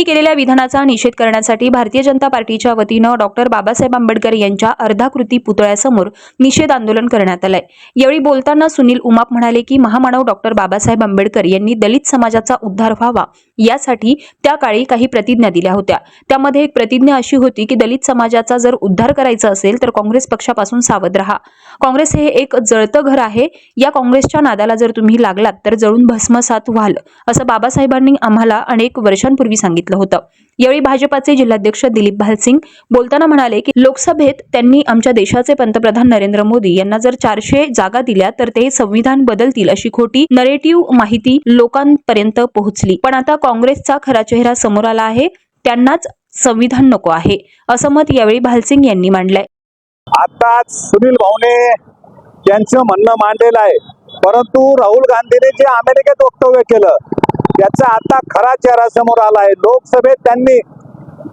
यांनी केलेल्या विधानाचा निषेध करण्यासाठी भारतीय जनता पार्टीच्या वतीनं डॉक्टर बाबासाहेब आंबेडकर यांच्या अर्धाकृती पुतळ्यासमोर निषेध आंदोलन करण्यात आलंय. यावेळी बोलताना सुनील उमाप म्हणाले की महामानव डॉक्टर बाबासाहेब आंबेडकर यांनी दलित समाजाचा उद्धार व्हावा यासाठी त्या काळी काही प्रतिज्ञा दिल्या होत्या. त्यामध्ये एक प्रतिज्ञा अशी होती की दलित समाजाचा जर उद्धार करायचा असेल तर काँग्रेस पक्षापासून सावध राहा. काँग्रेस हे एक जळतं घर आहे. या काँग्रेसच्या नादाला जर तुम्ही लागलात तर जळून भस्मसात व्हाल असं बाबासाहेबांनी आम्हाला अनेक वर्षांपूर्वी सांगितलं. होतं. यावेळी भाजपाचे जिल्हाध्यक्ष दिलीप भालसिंग बोलताना म्हणाले की लोकसभेत त्यांनी आमच्या देशाचे पंतप्रधान नरेंद्र मोदी यांना जर चारशे जागा दिल्या तर ते संविधान बदलतील अशी खोटी नरेटिव्ह माहिती लोकांपर्यंत पोहोचली. पण आता काँग्रेसचा खरा चेहरा समोर आला आहे. त्यांनाच संविधान नको आहे असं मत यावेळी भालसिंग यांनी मांडलंय. आताच सुनील भाऊने यांचं म्हणणं मांडलेलं आहे परंतु राहुल गांधीने जे अमेरिकेत वक्तव्य केलं याचा आता खरा चेहरा समोर आला आहे लोकसभेत त्यांनी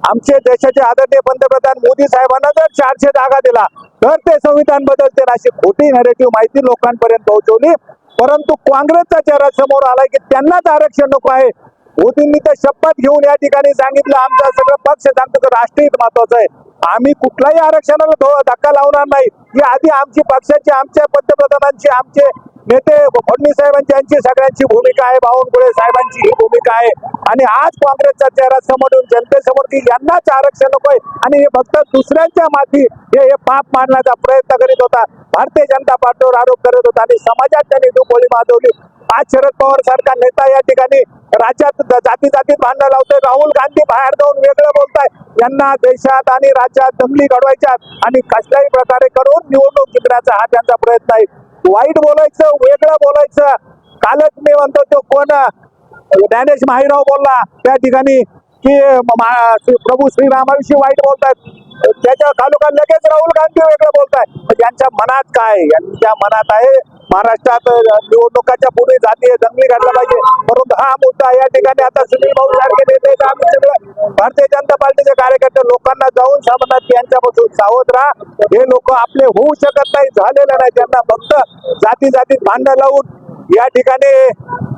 आमचे देशाचे आदरणीय पंतप्रधान मोदी साहेबांना जर चारशे जागा दिला तर ते संविधान बदलतील अशी खोटी नॅरेटिव्ह माहिती लोकांपर्यंत पोहोचवली. परंतु काँग्रेसचा चेहरा समोर आलाय की त्यांनाच आरक्षण नको आहे. मोदींनी तर शपथ घेऊन या ठिकाणी सांगितलं आमचा सगळं पक्ष सांगतो तर राष्ट्रीय महत्वाचं आहे. आम्ही कुठल्याही आरक्षणाला धक्का लावणार नाही. ही आधी आमची पक्षाची आमच्या पंतप्रधानांची आमचे नेते फडणवीस साहेबांची यांची सगळ्यांची भूमिका आहे बावनकुळे साहेबांची ही भूमिका आहे. आणि आज काँग्रेसचा चेहरा समोरून जनतेसमोर की यांनाच आरक्षण नकोय आणि हे फक्त दुसऱ्यांच्या माथी हे हे पाप मारण्याचा प्रयत्न करीत होता. भारतीय जनता पार्टीवर आरोप करत होता आणि समाजात त्यांनी दुपोळी माजवली आज शरद पवार सारखा नेता या ठिकाणी राज्यात जाती जातीत भांडणं लावतोय. राहुल गांधी बाहेर जाऊन वेगळं बोलतो यांना देशात आणि राज्यात दंगली घडवायच्यात आणि कसल्याही प्रकारे करून निवडणूक जिंकण्याचा हा त्यांचा प्रयत्न आहे. वाईट बोलायचं वेगळं बोलायचं. कालच मी म्हणतो तो कोण? ज्ञानेश माहीराव बोलला. त्या ठिकाणी की प्रभू श्रीरामाविषयी वाईट बोलतात त्याच्या खालोखा लगेच राहुल गांधी वेगळं बोलताय पण यांच्या मनात काय यांच्या मनात आहे महाराष्ट्रात निवडणुकाच्या पूर्वी जातीय दंगली घडला पाहिजे. परंतु हा मुद्दा या ठिकाणी आता सुनील भाऊ सारखे नेते आम्ही सगळे भारतीय जनता पार्टीचे कार्यकर्ते लोकांना जाऊन सांगतात यांच्यापासून सावध राहा. हे लोक आपले होऊ शकत नाही झालेलं नाही. त्यांना फक्त जाती जातीत भांडण लावून या ठिकाणी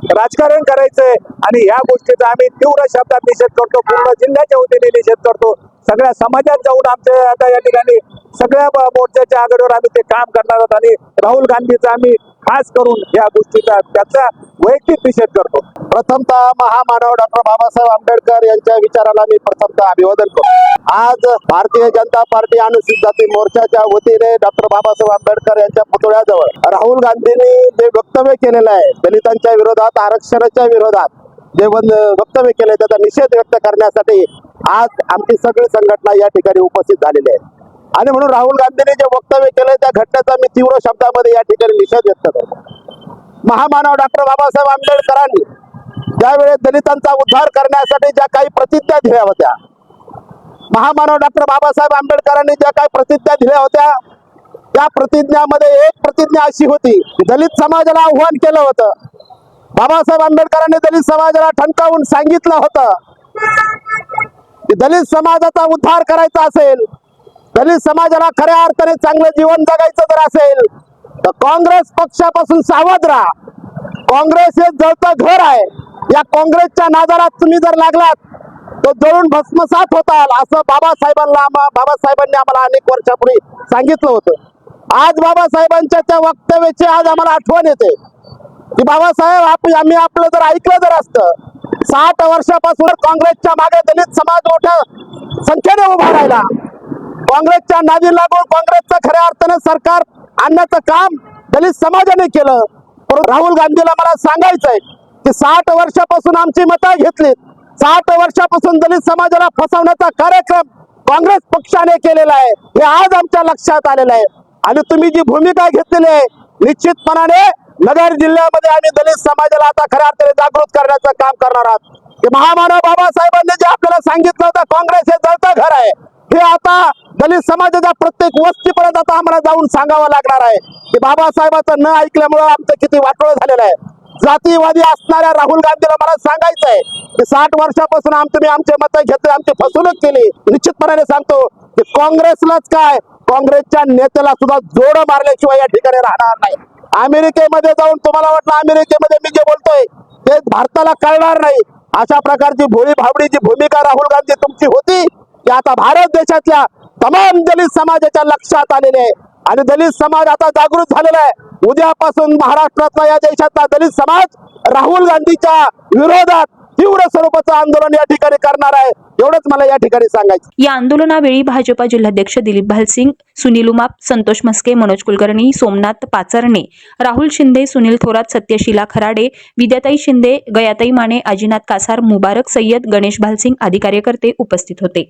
राजकारण करायचंय आणि या गोष्टीचा आम्ही तीव्र शब्दात निषेध करतो. पूर्ण जिल्ह्याच्या वतीने निषेध करतो. सगळ्या समाजात जाऊन आमच्या आता या ठिकाणी सगळ्या मोर्चाच्या आघाडीवर आम्ही ते काम करणार आहोत आणि राहुल गांधीचा आम्ही खास करून या गोष्टीचा त्याचा वैयक्तिक निषेध करतो. प्रथमतः महामानव डॉक्टर बाबासाहेब आंबेडकर यांच्या विचाराला मी प्रथमतः अभिवादन करतो. आज भारतीय जनता पार्टी अनुसूचित जाती मोर्चाच्या वतीने डॉक्टर बाबासाहेब आंबेडकर यांच्या पुतळ्याजवळ राहुल गांधींनी जे वक्तव्य केलेलं आहे दलितांच्या विरोधात आरक्षणाच्या विरोधात जे वक्तव्य केले त्याचा निषेध व्यक्त करण्यासाठी आज आमची सगळी संघटना या ठिकाणी उपस्थित झालेली आहे. आणि म्हणून राहुल गांधींनी जे वक्तव्य केलंय त्या घटनेचा मी तीव्र शब्दामध्ये या ठिकाणी निषेध व्यक्त करतो. महामानव डॉक्टर बाबासाहेब आंबेडकरांनी ज्यावेळेस दलितांचा उद्धार करण्यासाठी ज्या काही प्रतिज्ञा दिल्या होत्या महामानव डॉक्टर बाबासाहेब आंबेडकरांनी ज्या काही प्रतिज्ञा दिल्या होत्या त्या प्रतिज्ञामध्ये एक प्रतिज्ञा अशी होती दलित समाजाला आव्हान केलं होतं. बाबासाहेब आंबेडकरांनी दलित समाजाला ठणकावून सांगितलं होतं की दलित समाजाचा उद्धार करायचा असेल दलित समाजाला खऱ्या अर्थाने चांगलं जीवन जगायचं जर असेल तर काँग्रेस पक्षापासून सावध राहा. काँग्रेस हे जळतं घर आहे. या काँग्रेसच्या नादाला तुम्ही जर लागलात तर जळून भस्मसात होताल असं बाबासाहेबांना बाबासाहेबांनी आम्हाला अनेक वर्षापूर्वी सांगितलं होतं. आज बाबासाहेबांच्या त्या वक्तव्याची आज आम्हाला आठवण येते. की बाबासाहेब आप- आम्ही आपलं जर ऐकलं जर असतं साठ वर्षापासून काँग्रेसच्या मागे दलित समाज मोठ्या संख्येने उभा राहिला. काँग्रेसच्या नादी लागून काँग्रेसचं खऱ्या अर्थाने सरकार आणण्याचं काम दलित समाजाने केलं. परंतु राहुल गांधीला मला सांगायचंय की साठ वर्षापासून आमची मतं घेतली साठ वर्षापासून दलित समाजाला फसवण्याचा कार्यक्रम काँग्रेस पक्षाने केलेला आहे. हे आज आमच्या लक्षात आलेलं आहे. आणि तुम्ही जी भूमिका घेतलेली आहे निश्चितपणाने नगर जिल्ह्यामध्ये आम्ही दलित समाजाला आता खऱ्या अर्थाने जागृत करण्याचं काम करणार आहोत. की महामानव बाबासाहेबांनी जे आपल्याला सांगितलं होतं काँग्रेस हे जळतं घर आहे. हे आता दलित समाजाच्या प्रत्येक वस्तीपर्यंत आता आम्हाला जाऊन सांगावं लागणार आहे. की बाबासाहेबांचं न ऐकल्यामुळं आमचं किती वाटोळ झालेलं आहे. जातीवादी असणाऱ्या राहुल गांधीला मला सांगायचं आहे की साठ वर्षापासून आम तुम्ही आमचे मत घेतले आमची फसवणूक केली. निश्चितपणाने सांगतो की काँग्रेसलाच काय काँग्रेसच्या नेत्याला सुद्धा जोड मारल्याशिवाय या ठिकाणी राहणार नाही. अमेरिकेमध्ये जाऊन तुम्हाला वाटलं अमेरिकेमध्ये मी जे बोलतोय ते भारताला कळणार नाही. अशा प्रकारची भोळी भाबडीची भूमिका राहुल गांधी तुमची होती की आता भारत देशातल्या तमाम दलित समाजाच्या लक्षात आलेले आहे. आणि दलित समाज आता जागृत झालेला आहे. उद्यापासून महाराष्ट्रातला या देशातला दलित समाज राहुल गांधीच्या विरोधात तीव्र स्वरूपाचं आंदोलन या ठिकाणी करणार आहे. एवढंच मला या ठिकाणी सांगायचं. या आंदोलनावेळी भाजपा जिल्हाध्यक्ष दिलीप भालसिंग सुनील उमाप संतोष मस्के मनोज कुलकर्णी सोमनाथ पाचरणे राहुल शिंदे सुनील थोरात सत्यशिला खराडे विद्याताई शिंदे गयाताई माने अजिनाथ कासार मुबारक सय्यद गणेश भालसिंग आदी कार्यकर्ते उपस्थित होते.